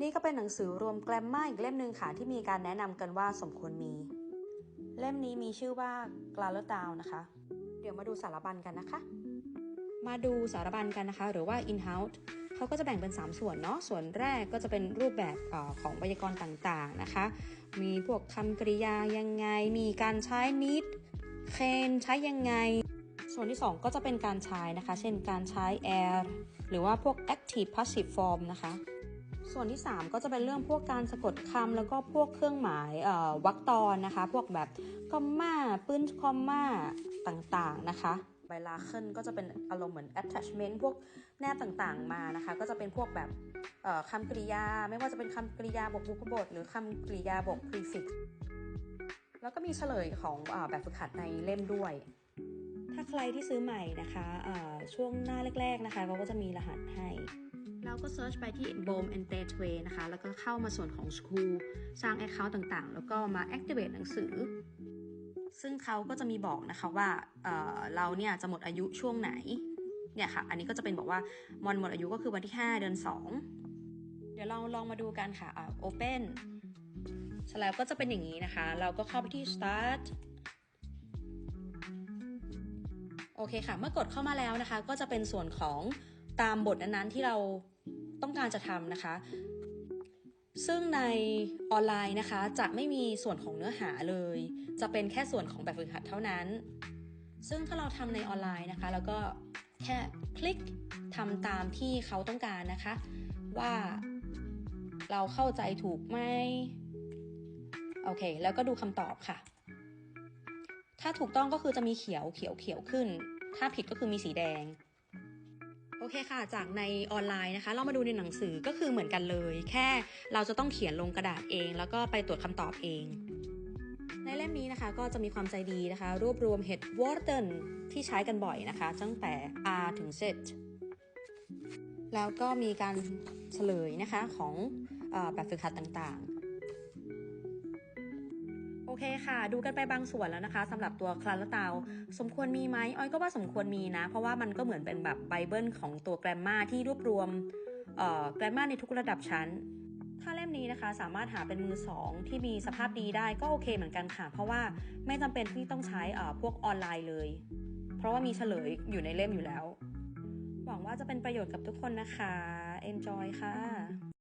นี่ก็เป็นหนังสือรวมแกรมมาอีกเล่มหนึ่งค่ะที่มีการแนะนำกันว่าสมควรมี เล่มนี้มีชื่อว่ากลาเลดาวนะคะ เดี๋ยวมาดูสารบัญกันนะคะ มาดูสารบัญกันนะคะ หรือว่า in-house เขาก็จะแบ่งเป็น 3 ส่วนเนาะ ส่วนแรกก็จะเป็นรูปแบบออของไวยากรณ์ต่างๆนะคะ มีพวกคำกริยายังไง มีการใช้ need can ใช้ยังไง ส่วนที่ 2 ก็จะเป็นการใช้นะคะ เช่นการใช้ air หรือว่าพวก active passive form นะคะ ส่วนที่ 3 ก็จะเป็นเรื่องพวกการสะกดคำแล้วก็พวกเครื่องหมายเอ่อวรรคตอนนะคะ พวกแบบคอมมาปื้นคอมมาต่างๆนะคะไบลาเคิลก็จะเป็นอารมณ์เหมือน attachment พวกแนบต่างๆมานะคะ ก็จะเป็นพวกแบบเอ่อคำกริยา ไม่ว่าจะเป็นคำกริยาบวกบุพบท หรือคำกริยาบวก prefix แล้วก็มีเฉลยของเออแบบฝึกหัดในเล่มด้วย ถ้าใครที่ซื้อใหม่นะคะเอ่อช่วงหน้าแรก ๆนะคะเขาก็จะมีรหัสให้ แล้วก็เซิร์ชไปที่ b o m and Gateway นะคะ แล้วก็เข้ามาส่วนของ School สร้าง Account ต่างๆ แล้วก็มา Activate หนังสือ ซึ่งเขาก็จะมีบอกนะคะว่าเเราเนี่ยจะหมดอายุช่วงไหน เนี่ยค่ะ อันนี้ก็จะเป็นบอกว่ามอนหมดอายุก็คือวันที่ 5 เดือน 2 เดี๋ยวเราลองมาดูกันค่ะอ่า Open เสแล้วก็จะเป็นอย่างนี้นะคะ เราก็เข้าไปที่ Start โอเคค่ะ เมื่อกดเข้ามาแล้วนะคะ ก็จะเป็นส่วนของตามบทนั้นๆที่เรา ต้องการจะทำนะคะ ซึ่งในออนไลน์นะคะ จะไม่มีส่วนของเนื้อหาเลย จะเป็นแค่ส่วนของแบบฝึกหัดเท่านั้น ซึ่งถ้าเราทำในออนไลน์นะคะ แล้วก็แค่คลิกทำตามที่เขาต้องการนะคะ ว่าเราเข้าใจถูกไหมโอเค แล้วก็ดูคำตอบค่ะ ถ้าถูกต้องก็คือจะมีเขียวเขียวเขียวขึ้น ถ้าผิดก็คือมีสีแดง โอเคค่ะ จากในออนไลน์นะคะ เรามาดูในหนังสือก็คือเหมือนกันเลย แค่เราจะต้องเขียนลงกระดาษเอง แล้วก็ไปตรวจคำตอบเอง ในเล่มนี้นะคะก็จะมีความใจดีนะคะ รวบรวม head word ที่ใช้กันบ่อยนะคะตั้งแต่ R ถึง Z แล้วก็มีการเฉลยนะคะของอแบบฝึกหัดต่างๆ อเคค่ะ ดูกันไปบางส่วนแล้วนะคะสำหรับตัวคลาและตาวสมควรมีไหมอ้อยก็ว่าสมควรมีนะ เพราะว่ามันก็เหมือนเป็นแบบไบเบิลของตัวแกรมมาที่รวบรวมแกรมมาในทุกระดับชั้น ถ้าเล่มนี้นะคะ สามารถหาเป็นมือสองที่มีสภาพดีได้ก็โอเคเหมือนกันค่ะ เพราะว่าไม่จำเป็นที่ต้องใช้พวกออนไลน์เลย เพราะว่ามีเฉลยอยู่ในเล่มอยู่แล้ว หวังว่าจะเป็นประโยชน์กับทุกคนนะคะ enjoy ค่ะ